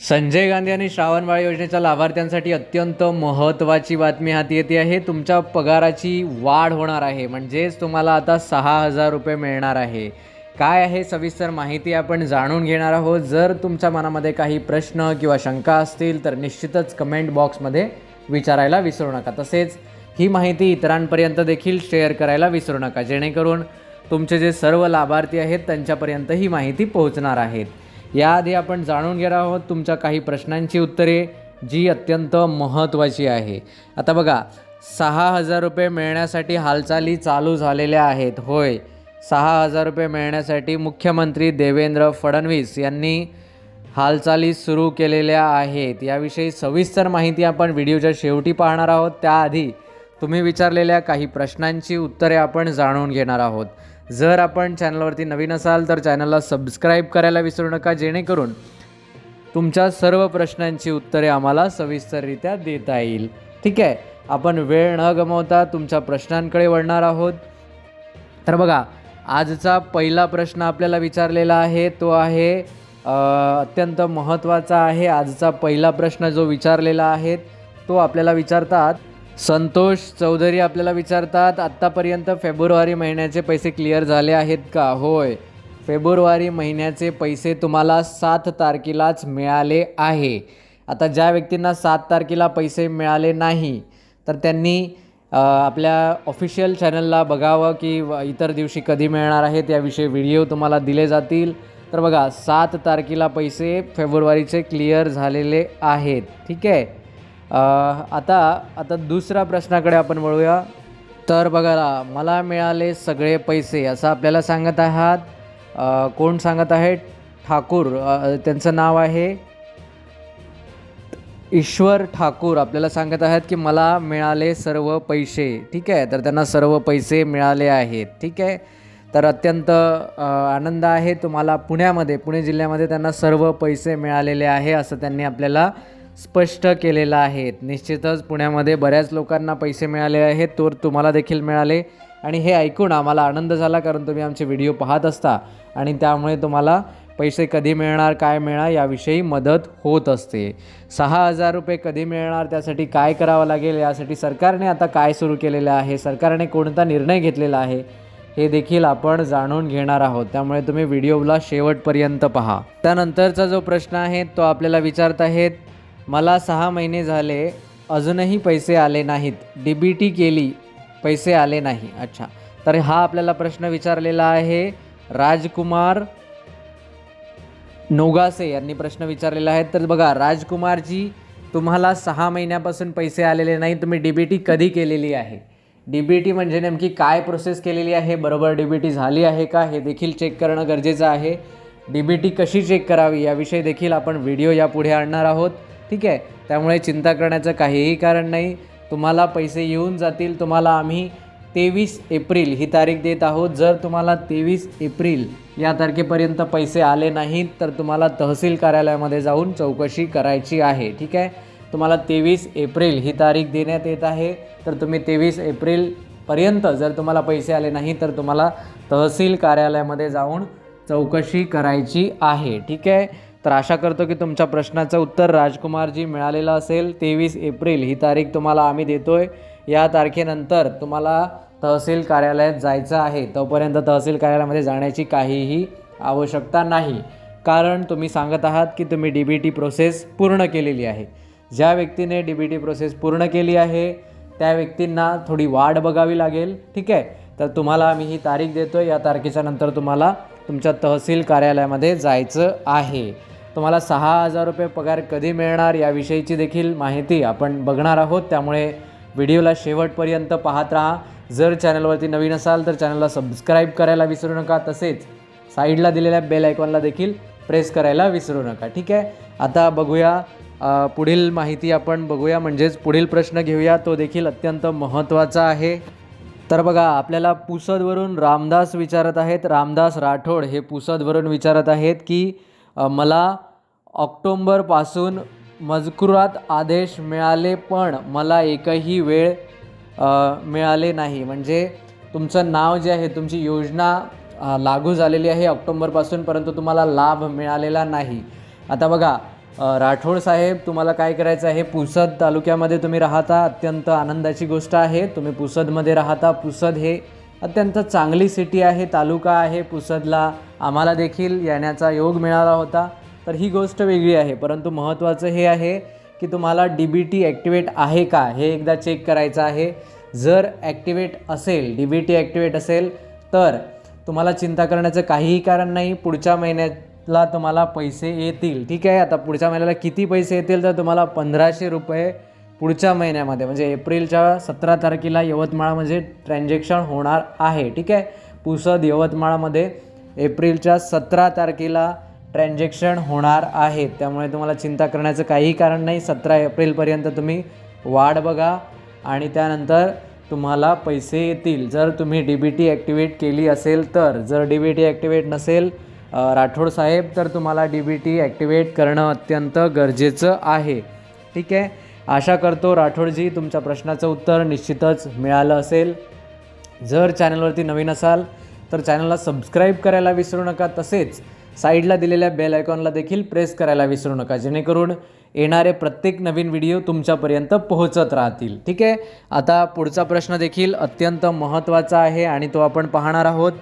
संजय गांधी आणि श्रावणबाळ योजनेच्या लाभार्थ्यांसाठी अत्यंत महत्त्वाची बातमी हाती येते आहे. तुमच्या पगाराची वाढ होणार आहे. म्हणजेच तुम्हाला आता सहा हजार रुपये मिळणार आहे. काय आहे सविस्तर माहिती आपण जाणून घेणार आहोत. जर तुमच्या मनामध्ये काही प्रश्न किंवा शंका असतील तर निश्चितच कमेंट बॉक्समध्ये विचारायला विसरू नका. तसेच ही माहिती इतरांपर्यंत देखील शेअर करायला विसरू नका. जेणेकरून तुमचे जे सर्व लाभार्थी आहेत त्यांच्यापर्यंत ही माहिती पोहोचणार आहेत याआधी आपण जाणून घेणार आहोत तुमच्या काही प्रश्नांची उत्तरे जी अत्यंत महत्त्वाची आहे. आता बघा सहा हजार रुपये मिळण्यासाठी हालचाली चालू झालेल्या आहेत. होय सहा हजार रुपये मिळण्यासाठी मुख्यमंत्री देवेंद्र फडणवीस यांनी हालचाली सुरू केलेल्या आहेत. याविषयी सविस्तर माहिती आपण व्हिडिओच्या शेवटी पाहणार आहोत. त्याआधी तुम्ही विचारलेल्या काही प्रश्नांची उत्तरे आपण जाणून घेणार आहोत. जर आपण चॅनलवरती नवीन असाल तर चॅनलला सबस्क्राईब करायला विसरू नका जेणेकरून तुमच्या सर्व प्रश्नांची उत्तरे आम्हाला सविस्तररित्या देता येईल. ठीक आहे? आपण वेळ न गमावता तुमच्या प्रश्नांकडे वळणार आहोत. तर बघा आजचा पहिला प्रश्न आपल्याला विचारलेला आहे तो आहे अत्यंत महत्त्वाचा आहे. आजचा पहिला प्रश्न जो विचारलेला आहे तो आपल्याला विचारतात संतोष चौधरी आपल्याला विचारतात आत्तापर्यंत फेब्रुवारी महिन्याचे पैसे क्लिअर झाले आहेत का? होय. फेब्रुवारी महिन्याचे पैसे तुम्हाला सात तारखेलाच मिळाले आहे. आता ज्या व्यक्तींना सात तारखेला पैसे मिळाले नाही तर त्यांनी आपल्या ऑफिशियल चॅनलला बघावं की व- इतर दिवशी कधी मिळणार आहेत याविषयी व्हिडिओ तुम्हाला दिले जातील. तर बघा सात तारखेला पैसे फेब्रुवारीचे क्लिअर झालेले आहेत. ठीक आहे? आता आता दुसऱ्या प्रश्नाकडे आपण वळूया. तर बघा मला मिळाले सगळे पैसे असं आपल्याला सांगत आहात. कोण सांगत आहे? ठाकूर त्यांचं नाव आहे. ईश्वर ठाकूर आपल्याला सांगत आहेत की मला मिळाले सर्व पैसे. ठीक आहे? तर त्यांना सर्व पैसे मिळाले आहेत. ठीक आहे? तर अत्यंत आनंद आहे तुम्हाला पुण्यामध्ये पुणे जिल्ह्यामध्ये त्यांना सर्व पैसे मिळालेले आहे असं त्यांनी आपल्याला स्पष्ट केलेलं आहे. निश्चितच पुण्यामध्ये बऱ्याच लोकांना पैसे मिळाले आहेत तर तुम्हाला देखील मिळाले. आणि हे ऐकून आम्हाला आनंद झाला कारण तुम्ही आमचे व्हिडिओ पाहत असता. आणि त्यामुळे तुम्हाला पैसे कधी मिळणार काय मिळणार याविषयी मदत होत असते. सहा हजार रुपये कधी मिळणार त्यासाठी काय करावं लागेल यासाठी सरकारने आता काय सुरू केलेलं आहे सरकारने कोणता निर्णय घेतलेला आहे हे देखील आपण जाणून घेणार आहोत. त्यामुळे तुम्ही व्हिडिओला शेवटपर्यंत पहा. त्यानंतरचा जो प्रश्न आहे तो आपल्याला विचारत आहेत मला सहा महिने झाले अजूनही पैसे आले नाहीत. डी बी टी केली पैसे आले नाही. अच्छा. तर हा आपल्याला प्रश्न विचारलेला आहे. राजकुमार नोगासे यांनी प्रश्न विचारलेला आहे. तर बघा राजकुमारजी तुम्हाला सहा महिन्यापासून पैसे आलेले नाही तुम्ही डी बी टी कधी केलेली आहे? डी बी टी म्हणजे नेमकी काय प्रोसेस केलेली आहे? बरोबर डी बी टी झाली आहे का? हे देखील चेक करणं गरजेचं आहे. डी बी टी कशी चेक करावी? याविषयी देखील आपण व्हिडिओ यापुढे आणणार आहोत. ठीक आहे? त्यामुळे चिंता करण्याचं काहीही कारण नाही. तुम्हाला पैसे येऊन जातील. तुम्हाला आम्ही तेवीस एप्रिल ही तारीख देत आहोत. जर तुम्हाला तेवीस एप्रिल या तारखेपर्यंत पैसे आले नाहीत तर तुम्हाला तहसील कार्यालयामध्ये जाऊन चौकशी करायची आहे. ठीक आहे? तुम्हाला तेवीस एप्रिल ही तारीख देण्यात येत आहे. तर तुम्ही तेवीस एप्रिलपर्यंत जर तुम्हाला पैसे आले नाही तर तुम्हाला तहसील कार्यालयामध्ये जाऊन चौकशी करायची आहे. ठीक आहे? तर आशा करतो की तुमच्या प्रश्नाचं उत्तर राजकुमारजी मिळालेलं असेल. तेवीस एप्रिल ही तारीख तुम्हाला आम्ही देतो आहे या तारखेनंतर तुम्हाला तहसील कार्यालयात जायचं आहे. तोपर्यंत तहसील कार्यालयामध्ये जाण्याची काहीही आवश्यकता नाही. कारण तुम्ही सांगत आहात की तुम्ही डी बी टी प्रोसेस पूर्ण केलेली आहे. ज्या व्यक्तीने डी बी टी प्रोसेस पूर्ण केली आहे त्या व्यक्तींना थोडी वाढ बघावी लागेल. ठीक आहे? तर तुम्हाला आम्ही ही तारीख देतो आहे या तारखेच्या नंतर तुम्हाला तुमच्या तहसील कार्यालयामध्ये जायचं आहे. तुम्हाला सहा हजार रुपये पगार कधी मिळणार याविषयीची देखील माहिती आपण बघणार आहोत. त्यामुळे व्हिडिओला शेवटपर्यंत पाहत राहा. जर चॅनलवरती नवीन असाल तर चॅनलला सबस्क्राईब करायला विसरू नका. तसेच साईडला दिलेल्या बेल आयकॉनला देखील प्रेस करायला विसरू नका. ठीक आहे? आता बघूया. पुढील माहिती आपण बघूया. म्हणजेच पुढील प्रश्न घेऊया. तो देखील अत्यंत महत्त्वाचा आहे. तर बघा आपल्याला पुसदवरून रामदास विचारत आहेत. रामदास राठोड हे पुसदवरून विचारत आहेत की मला ऑक्टोंबरपासून मजकुरात आदेश मिळाले पण मला एकही वेळ मिळाले नाही. म्हणजे तुमचं नाव जे आहे तुमची योजना लागू झालेली आहे ऑक्टोंबरपासून परंतु तुम्हाला लाभ मिळालेला नाही. आता बघा राठोड साहेब तुम्हाला काय करायचं आहे? पुसद तालुक्यामध्ये तुम्ही राहता अत्यंत आनंदाची गोष्ट आहे. तुम्ही पुसदमध्ये राहता. पुसद हे अत्यंत चांगली सिटी आहे तालुका आहे. पुसदला आम्हाला देखील येण्याचा योग मिळाला होता. तर ही गोष्ट वेगळी आहे. परंतु महत्त्वाचं हे आहे की तुम्हाला डी बी टी ॲक्टिवेट आहे का? हे एकदा चेक करायचं आहे. जर ॲक्टिवेट असेल डी बी टी ॲक्टिवेट असेल तर तुम्हाला चिंता करण्याचं काहीही कारण नाही. पुढच्या महिन्यात ला तुम्हाला पैसे येतील. ठीक आहे आता पुढच्या महिन्याला किती पैसे येतील तर तुम्हाला पंधराशे रुपये पुढच्या महिन्यामध्ये म्हणजे एप्रिलच्या सतरा तारखेला यवतमाळमध्ये ट्रान्झॅक्शन होणार आहे. ठीक आहे पुसद यवतमाळमध्ये एप्रिलच्या सतरा तारखेला ट्रान्झॅक्शन होणार आहे. त्यामुळे तुम्हाला चिंता करण्याचं काही कारण नाही. सतरा एप्रिलपर्यंत तुम्ही वाढ बघा आणि त्यानंतर तुम्हाला पैसे येतील. जर तुम्ही डी बी टी ॲक्टिवेट केली असेल तर जर डी बी टी ॲक्टिवेट नसेल राठोड साहेब तर तुम्हाला डी बी टी ॲक्टिवेट करणं अत्यंत गरजेचं आहे. ठीक आहे? आशा करतो राठोडजी तुमच्या प्रश्नाचं उत्तर निश्चितच मिळालं असेल. जर चॅनलवरती नवीन असाल तर चॅनलला सबस्क्राईब करायला विसरू नका. तसेच साईडला दिलेल्या बेल आयकॉनला देखील प्रेस करायला विसरू नका जेणेकरून येणारे प्रत्येक नवीन व्हिडिओ तुमच्यापर्यंत पोहोचत राहतील. ठीक आहे? आता पुढचा प्रश्न देखील अत्यंत महत्त्वाचा आहे आणि तो आपण पाहणार आहोत.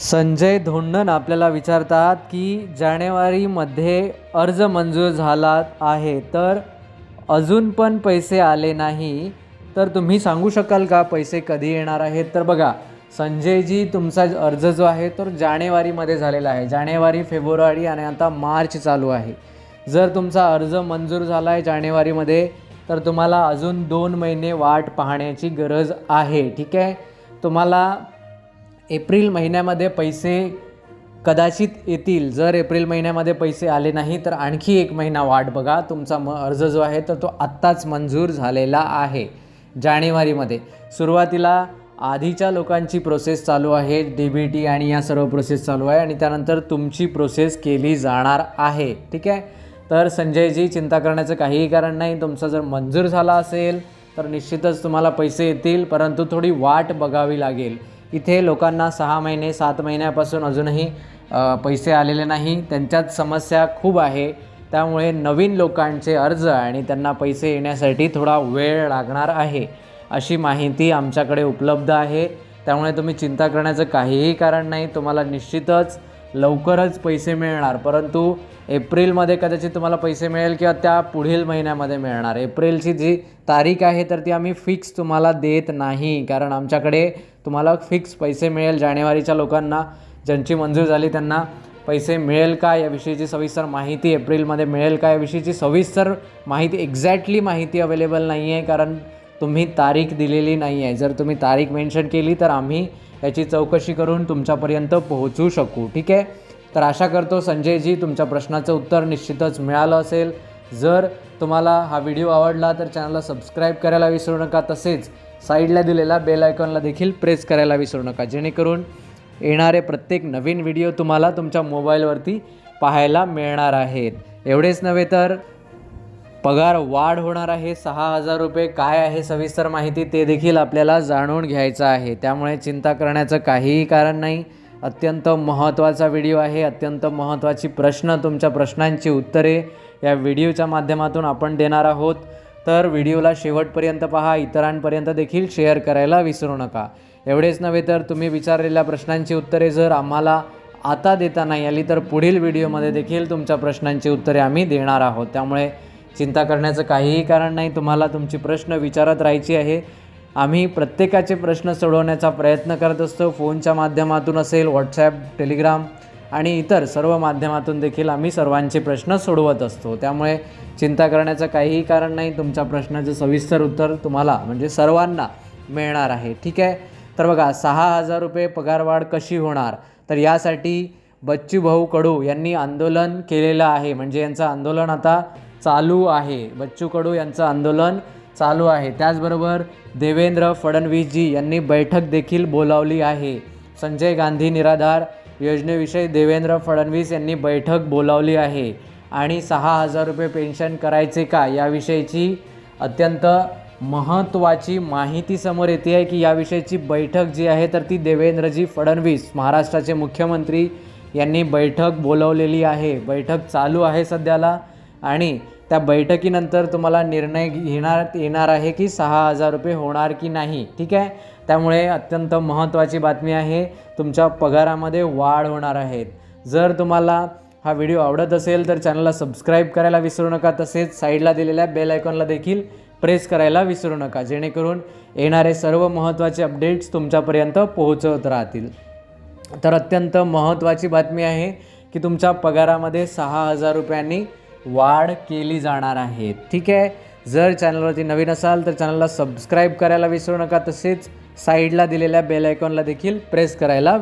संजय धोंडन आपल्याला विचारतात की जानेवारीमध्ये अर्ज मंजूर झाला आहे तर अजून पण पैसे आले नाही तर तुम्ही सांगू शकाल का पैसे कधी येणार आहेत? तर बघा संजयजी तुमचा अर्ज जो आहे तो जानेवारीमध्ये झालेला आहे. जानेवारी फेब्रुवारी आणि आता मार्च चालू आहे. जर तुमचा अर्ज मंजूर झाला आहे जानेवारीमध्ये तर तुम्हाला अजून दोन महिने वाट पाहण्याची गरज आहे ठीक आहे? तुम्हाला एप्रिल महिन्यामध्ये पैसे कदाचित येतील. जर एप्रिल महिन्यामध्ये पैसे आले नाही तर आणखी एक महिना वाट बघा. तुमचा म अर्ज जो आहे तर तो आत्ताच मंजूर झालेला आहे. जानेवारीमध्ये. सुरुवातीला आधीच्या लोकांची प्रोसेस चालू आहे. डी बी टी आणि या सर्व प्रोसेस चालू आहे आणि त्यानंतर तुमची प्रोसेस केली जाणार आहे. ठीक आहे? तर संजयजी चिंता करण्याचं काहीही कारण नाही. तुमचा जर मंजूर झाला असेल तर निश्चितच तुम्हाला पैसे येतील परंतु थोडी वाट बघावी लागेल. इथे लोकांना सहा महिने सात महिन्यापासून अजूनही पैसे आलेले नाही. त्यांच्यात समस्या खूप आहे. त्यामुळे नवीन लोकांचे अर्ज आणि त्यांना पैसे येण्यासाठी थोडा वेळ लागणार आहे अशी माहिती आमच्याकडे उपलब्ध आहे. त्यामुळे तुम्ही चिंता करण्याचं काहीही कारण नाही. तुम्हाला निश्चितच लवकरच पैसे मिळणार. परंतु एप्रिलमध्ये कदाचित तुम्हाला पैसे मिळेल किंवा त्या पुढील महिन्यामध्ये मिळणार. एप्रिलची जी तारीख आहे तर ती आम्ही फिक्स तुम्हाला देत नाही कारण आमच्याकडे तुम्हाला फिक्स पैसे मिळेल. जानेवारीच्या लोकांना ज्यांची मंजूर झाली त्यांना पैसे मिळेल का? याविषयीची सविस्तर माहिती एप्रिलमध्ये मिळेल का? याविषयीची सविस्तर माहिती एक्झॅक्टली माहिती अवेलेबल नाही आहे कारण तुम्ही तारीख दिलेली नाही आहे जर तुम्ही तारीख मेन्शन केली तर आम्ही याची चौकशी करून तुमच्यापर्यंत पोहोचू शकू. ठीक आहे? तर आशा करतो संजयजी तुमच्या प्रश्नाचं उत्तर निश्चितच मिळालं असेल. जर तुम्हाला हा व्हिडिओ आवडला तर चॅनलला सबस्क्राईब करायला विसरू नका. तसेच साईडला दिलेला बेल आयकॉनला देखील प्रेस करायला विसरू नका. जेणेकरून येणारे प्रत्येक नवीन व्हिडिओ तुम्हाला तुमच्या मोबाईलवरती पाहायला मिळणार आहेत. एवढेच नव्हे तर पगार वाढ होणार आहे. सहा हजार रुपये काय आहे सविस्तर माहिती ते देखील आपल्याला जाणून घ्यायचं आहे. त्यामुळे चिंता करण्याचं काहीही कारण नाही. अत्यंत महत्त्वाचा व्हिडिओ आहे. अत्यंत महत्त्वाची प्रश्न तुमच्या प्रश्नांची उत्तरे या व्हिडिओच्या माध्यमातून आपण देणार आहोत. तर व्हिडिओला शेवटपर्यंत पहा इतरांपर्यंत देखील शेअर करायला विसरू नका. एवढेच नव्हे तर तुम्ही विचारलेल्या प्रश्नांची उत्तरे जर आम्हाला आता देता नाही आली तर पुढील व्हिडिओमध्ये देखील तुमच्या प्रश्नांची उत्तरे आम्ही देणार आहोत. त्यामुळे चिंता करण्याचं काहीही कारण नाही तुम्हाला तुमची प्रश्न विचारत राहायची आहे. आम्ही प्रत्येकाचे प्रश्न सोडवण्याचा प्रयत्न करत असतो. फोनच्या माध्यमातून असेल व्हॉट्सॲप टेलिग्राम आणि इतर सर्व माध्यमातून देखील आम्ही सर्वांचे प्रश्न सोडवत असतो. त्यामुळे चिंता करण्याचं काहीही कारण नाही. तुमच्या प्रश्नाचं सविस्तर उत्तर तुम्हाला म्हणजे सर्वांना मिळणार आहे. ठीक आहे? तर बघा सहा हजार रुपये पगारवाढ कशी होणार? तर यासाठी बच्चू भाऊ कडू यांनी आंदोलन केलेलं आहे. म्हणजे यांचं आंदोलन आता चालू आहे. बच्चू कडू यांचं आंदोलन चालू आहे. त्याचबरोबर देवेंद्र फडणवीसजी यांनी बैठक देखील बोलावली आहे. संजय गांधी निराधार योजनेविषयी देवेंद्र फडणवीस यांनी बैठक बोलावली आहे. आणि सहा हजार रुपये पेन्शन करायचे का? याविषयीची अत्यंत महत्त्वाची माहिती समोर येते आहे की याविषयीची बैठक जी आहे तर ती देवेंद्रजी फडणवीस महाराष्ट्राचे मुख्यमंत्री यांनी बैठक बोलवलेली आहे. बैठक चालू आहे सध्याला आणि त्या बैठकीनंतर तुम्हाला निर्णय घेणार येणार आहे की सहा हजार रुपये होणार की नाही. ठीक आहे? त्यामुळे अत्यंत महत्त्वाची बातमी आहे तुमच्या पगारामध्ये वाढ होणार आहेत जर तुम्हाला हा व्हिडिओ आवडत असेल तर चॅनलला सबस्क्राईब करायला विसरू नका. तसेच साईडला दिलेल्या बेल आयकॉनला देखील प्रेस करायला विसरू नका जेणेकरून येणारे सर्व महत्त्वाचे अपडेट्स तुमच्यापर्यंत पोहोचवत राहतील. तर अत्यंत महत्त्वाची बातमी आहे की तुमच्या पगारामध्ये सहा हजार रुपयांनी वाढ केली जाणार आहे. ठीक आहे? जर चॅनलवरती नवीन असाल तर चॅनलला सबस्क्राईब करायला विसरू नका. तसेच साईडला दिलेल्या बेल आयकॉनला देखील प्रेस करायला